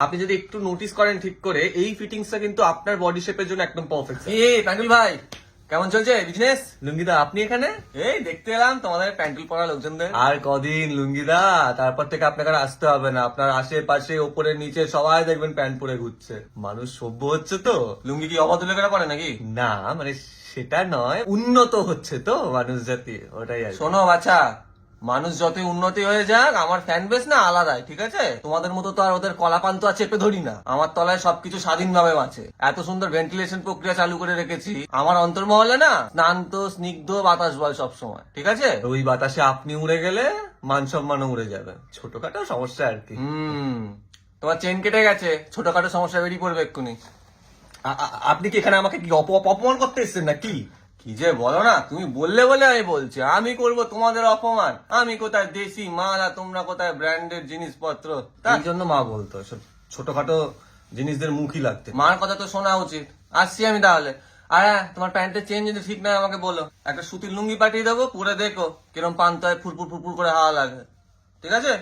আপনি যদি একটু নোটিস করেন ঠিক করে এই ফিটিংসটা কিন্তু আপনার বডি শেপের জন্য একদম পারফেক্ট এই প্যান্ডুল ভাই? কেমন চলছে? বিজনেস? লুঙ্গিদা আপনি এখানে? এই দেখতে এলাম তোমাদের প্যান্ডুল পরা লোকজনদের। আর কদিন লুঙ্গিদা? তারপর থেকে আপনাকে আর আসতে হবে না। আপনার আশেপাশে ওপরে নিচে সবাই দেখবেন প্যান্ট পরে ঘুরছে। মানুষ সভ্য হচ্ছে তো। লুঙ্গি কি অবাধ লোকেরা পরে নাকি? না মানে সেটা নয় উন্নত হচ্ছে তো মানুষ জাতি ওটাই আর শোনো বাচ্চা মানুষ যতই উন্নতি হয়ে যাক আমার ফ্যান বেস না আলাদাই ঠিক আছে? তোমাদের মতো তো আর ওদের কলাপান তো আর চেপে ধরি না। আমার তলায় সবকিছু স্বাধীনভাবে আছে। এত সুন্দর ভেন্টিলেশন প্রক্রিয়া চালু করে রেখেছি। আমার অন্তর্মহলে না স্নান্ত স্নিগ্ধ বাতাস বয় সবসময় ঠিক আছে? ওই বাতাসে আপনি উড়ে গেলে মান সম্মানও উড়ে যাবে। ছোটখাটো সমস্যা আর কি। হুম। তোমার চেন কেটে গেছে। ছোটখাটো সমস্যা বেরিয়ে পড়বে এক্ষুনি। আপনি কি এখানে আমাকে কি অপ- অপ- অপমান করতে এসেছেন নাকি? কি যে বলো না? তুমি বললে বলে আমি বলছি। আমি করব তোমাদের অপমান। আমি কোথায় দেশি মাল আর তোমরা কোথায় ব্র্যান্ডের জিনিসপত্র? তার জন্য মা বলতো ছোটখাটো জিনিসদের মুখই লাগতে। মার কথা তো শোনা উচিত। আসছি আমি তাহলে। আর হ্যাঁ তোমার প্যান্টের চেন যদি ঠিক নয় আমাকে বলো। একটা সুতির লুঙ্গি পাঠিয়ে দেবো পুরো দেখো কিরম পান্তায় ফুরফুর ফুরফুর করে হাওয়া লাগে ঠিক আছে?